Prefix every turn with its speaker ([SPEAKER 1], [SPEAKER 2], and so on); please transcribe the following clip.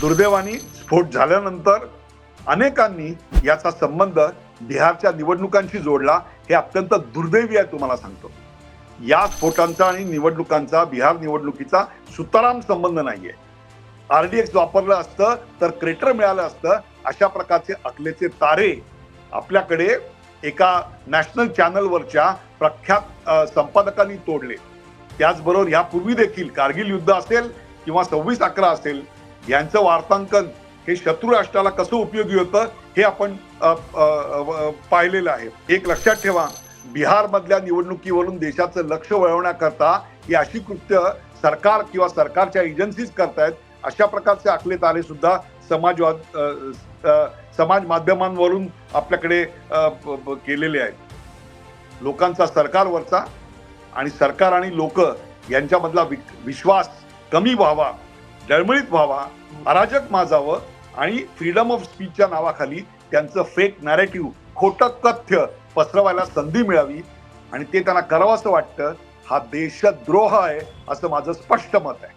[SPEAKER 1] दुर्दैवाने स्फोट झाल्यानंतर अनेकांनी याचा संबंध बिहारच्या निवडणुकांशी जोडला हे अत्यंत दुर्दैवी आहे तुम्हाला सांगतो. या स्फोटांचा आणि निवडणुकांचा बिहार निवडणुकीचा सुताराम संबंध नाहीये. आरडीएक्स वापरलं असतं तर क्रेटर मिळालं असतं अशा प्रकारचे अकलेचे तारे आपल्याकडे एका नॅशनल चॅनलवरच्या प्रख्यात संपादकांनी तोडले. त्याचबरोबर यापूर्वी देखील कारगिल युद्ध असेल किंवा सव्वीस अकरा असेल यांचं वार्तांकन हे शत्रू राष्ट्राला कसं उपयोगी होतं हे आपण पाहिलेलं आहे. एक लक्षात ठेवा बिहारमधल्या निवडणुकीवरून देशाचं लक्ष वळवण्याकरता ही अशी कृत्य सरकार किंवा सरकारच्या एजन्सीज करतायत अशा प्रकारचे आखले तारे सुद्धा समाजवाद समाज माध्यमांवरून आपल्याकडे केलेले आहेत. लोकांचा सरकारवरचा आणि सरकार आणि लोक यांच्यामधला वि- विश्वास कमी व्हावा. डळमळीत व्हावा अराजक माजावं आणि फ्रीडम ऑफ स्पीचच्या नावाखाली त्यांचं फेक नॅरेटिव्ह खोटं तथ्य पसरवायला संधी मिळावी आणि ते त्यांना करावं असं वाटतं हा देशद्रोह आहे असं माझं स्पष्ट मत आहे.